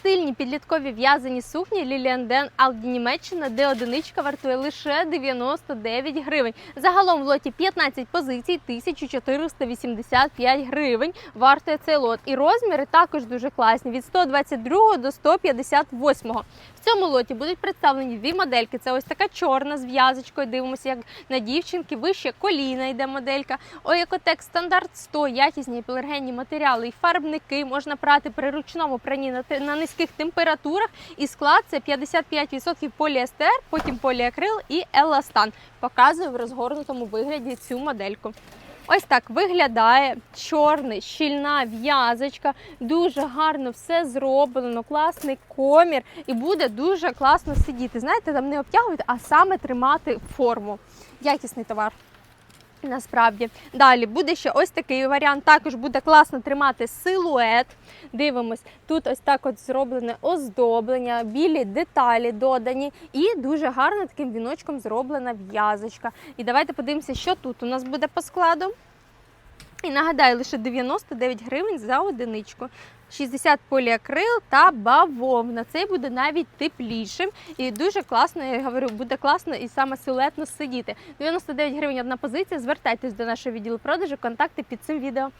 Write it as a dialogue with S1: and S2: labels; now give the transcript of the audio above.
S1: Стильні підліткові в'язані сукні Den Aldi Німеччина, де одиничка вартує лише 99 гривень. Загалом в лоті 15 позицій, 1485 гривень вартує цей лот. І розміри також дуже класні від 122 до 158. В цьому лоті будуть представлені дві модельки. Це ось така чорна з в'язочкою. Дивимося, як на дівчинки, вище коліна йде моделька. Оекотек стандарт 100, якісні пелергенні матеріали і фарбники можна прати при ручному те- на низьких температурах. І склад це 55% поліестер, потім поліакрил і еластан. Показую в розгорнутому вигляді цю модельку. Ось так виглядає чорний, щільна в'язочка, дуже гарно все зроблено, класний комір і буде дуже класно сидіти. Знаєте, там не обтягувати, а саме тримати форму. Якісний товар. Насправді далі буде ще ось такий варіант. Також буде класно тримати силует. Дивимось, тут ось так от зроблене оздоблення, білі деталі додані, і дуже гарно таким віночком зроблена в'язочка. І давайте подивимося, що тут у нас буде по складу. І нагадаю, лише 99 гривень за одиничку. 60 поліакрил та бавовна. Цей буде навіть теплішим і дуже класно, я говорю, буде класно і саме силуетно сидіти. 99 гривень одна позиція. Звертайтесь до нашого відділу продажу, контакти під цим відео.